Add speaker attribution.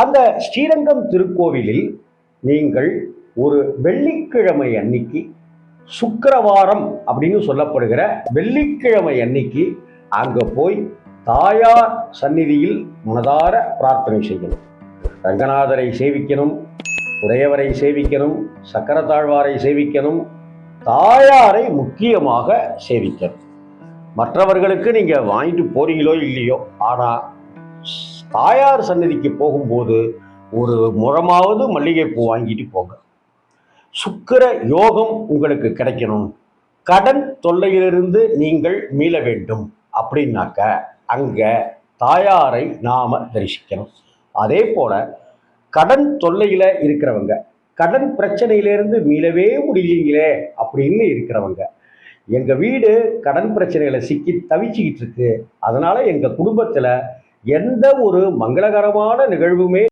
Speaker 1: அந்த ஸ்ரீரங்கம் திருக்கோவிலில் நீங்கள் ஒரு வெள்ளிக்கிழமை அன்னைக்கு சுக்கரவாரம் அப்படின்னு சொல்லப்படுகிற வெள்ளிக்கிழமை அன்னைக்கு அங்கே போய் தாயார் சந்நிதியில் மனதார பிரார்த்தனை செய்யணும். ரங்கநாதரை சேவிக்கணும் உடையவரை சேவிக்கணும் சக்கரத்தாழ்வாரை சேவிக்கணும் தாயாரை முக்கியமாக சேவிக்கணும். மற்றவர்களுக்கு நீங்கள் வாங்கிட்டு போறீங்களோ இல்லையோ ஆனால் தாயார் சன்னதிக்கு போகும்போது ஒரு முறமாவது மல்லிகைப்பூ வாங்கிட்டு போங்க. சுக்கிர யோகம் உங்களுக்கு கிடைக்கணும். கடன் தொல்லையிலிருந்து நீங்கள் மீள வேண்டும். அப்படின்னாக்க அங்கே தாயாரை நாம் தரிசிக்கணும். அதே போல் கடன் தொல்லையில் இருக்கிறவங்க கடன் பிரச்சனையிலேருந்து மீளவே முடியலீங்களே அப்படின்னு இருக்கிறவங்க எங்கள் வீடு கடன் பிரச்சனைகளை சிக்கி தவிச்சுக்கிட்டு இருக்கு. அதனால் எங்கள் குடும்பத்தில் எந்த ஒரு மங்களகரமான நிகழ்வுமே